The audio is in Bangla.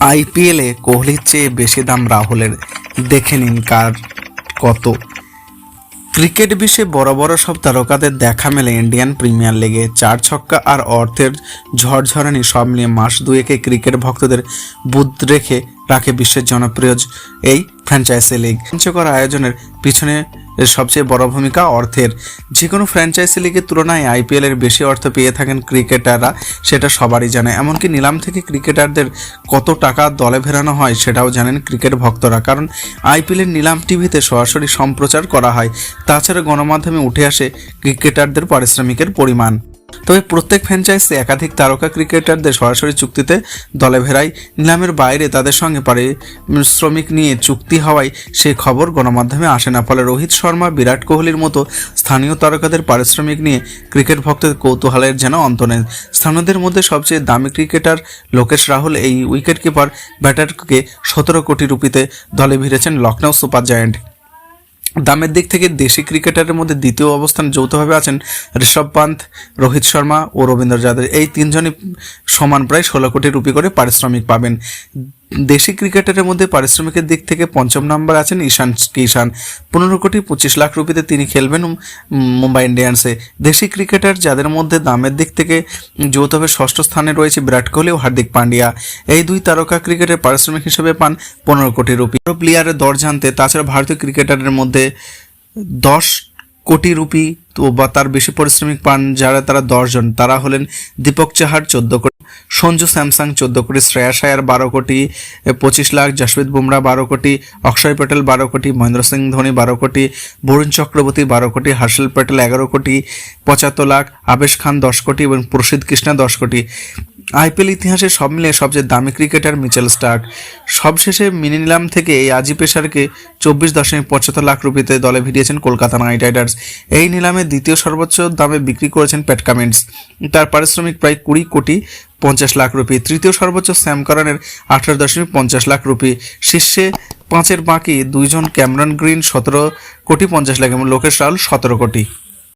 আইপিএলে কোহলির চেয়ে বেশি দাম রাহুলের। দেখে নিন কার কত। ক্রিকেট বিশ্বে বড় বড় সব তারকাদের দেখা মেলে ইন্ডিয়ান প্রিমিয়ার লিগে। চার ছক্কা আর অর্থের ঝড়ঝড়ানি সব নিয়ে মাস দুয়েকে ক্রিকেট ভক্তদের বুধ রেখে রাখে বিশ্বের জনপ্রিয় এই ফ্র্যাঞ্চাইজি লিগ রোমাঞ্চকর আয়োজনের পিছনে এর সবচেয়ে বড় ভূমিকা অর্থের। যে কোনো ফ্র্যাঞ্চাইজি লিগের তুলনায় আইপিএল এর বেশি অর্থ পেয়ে থাকেন ক্রিকেটাররা সেটা সবারই জানে। এমনকি নিলাম থেকে ক্রিকেটারদের কত টাকা দলে ফেরানো হয়, সেটাও জানেন ক্রিকেট ভক্তরা। কারণ আইপিএল এর নিলাম টিভিতে সরাসরি সম্প্রচার করা হয়। তাছাড়া গণমাধ্যমে উঠে আসে ক্রিকেটারদের পারিশ্রমিকের পরিমাণ। তবে প্রত্যেক ফ্র্যাঞ্চাইজি একাধিক তারকা ক্রিকেটারদের সরাসরি চুক্তিতে দলে ভেড়ায় নিলামের বাইরে তাদের সঙ্গে পারিশ্রমিক নিয়ে চুক্তি হওয়ায় সেই খবর গণমাধ্যমে আসে না। ফলে রোহিত শর্মা, বিরাট কোহলির মতো স্থানীয় তারকাদের পারিশ্রমিক নিয়ে ক্রিকেট ভক্তদের কৌতূহলের যেন অন্ত নেই। স্থানীয়দের মধ্যে সবচেয়ে দামি ক্রিকেটার লোকেশ রাহুল এই উইকেট কিপার ব্যাটারকে সতেরো কোটি রুপিতে দলে ভিড়েছেন লখনৌ সুপার জায়ান্ট। দামের দিক থেকে দেশি ক্রিকেটারের মধ্যে দ্বিতীয় অবস্থান যৌথভাবে আছেন ঋষভ পান্থ, রোহিত শর্মা ও রবীন্দ্র যাদব এই তিনজনই সমান প্রায় ষোলো কোটি রুপি করে পারিশ্রমিক পাবেন। দেশি ক্রিকেটারের মধ্যে পারিশ্রমিকের দিক থেকে পঞ্চম নম্বর আছেন ঈশান কিষান পনেরো কোটি পঁচিশ লাখ রুপিতে তিনি খেলবেন মুম্বাই ইন্ডিয়ান্সে। দেশি ক্রিকেটার যাদের মধ্যে দামের দিক থেকে যৌথভাবে ষষ্ঠ স্থানে রয়েছে বিরাট কোহলি ও হার্দিক পান্ডিয়া। এই দুই তারকা ক্রিকেটের পারিশ্রমিক হিসেবে পান পনেরো কোটি রুপি। প্লেয়ারের দর জানতে তাছাড়া ভারতীয় ক্রিকেটারের মধ্যে দশ কোটি রুপি বা তার বেশি পারিশ্রমিক পান যারা তারা দশজন। তারা হলেন দীপক চাহার, চোদ্দ কোটি সঞ্জু স্যামসাং চোদ্দ কোটি, শ্রেয়া আয়ার বারো কোটি, পঁচিশ লাখ জসপ্রীত বুমরা বারো কোটি, অক্ষয় প্যাটেল বারো কোটি, মহেন্দ্র সিং ধোনি বারো কোটি, বরুণ চক্রবর্তী বারো কোটি, হার্ষেল প্যাটেল এগারো কোটি, পঁচাত্তর লাখ, আবেশ খান দশ কোটি এবং প্রসিদ্ধ কৃষ্ণা দশ কোটি। আইপিএল ইতিহাসে সব মিলিয়ে সবচেয়ে দামি ক্রিকেটার মিচেল স্টার্ক। সবশেষে মিনি নিলাম থেকে এই আজি পেশারকে চব্বিশ দশমিক পঁচাত্তর লাখ রুপিতে দলে ভিড়িয়েছেন কলকাতা নাইট রাইডার্স। এই নিলামে দ্বিতীয় সর্বোচ্চ দামে বিক্রি করেছেন প্যাট কামিন্স। তার পারিশ্রমিক প্রায় কুড়ি কোটি পঞ্চাশ লাখ রুপি। তৃতীয় সর্বোচ্চ স্যাম কারণের আঠারো দশমিক পঞ্চাশ লাখ রুপি। শীর্ষে পাঁচের বাকি দুইজন ক্যামরন গ্রিন সতেরো কোটি পঞ্চাশ লাখ এবং লোকেশ রাহুল সতেরো কোটি।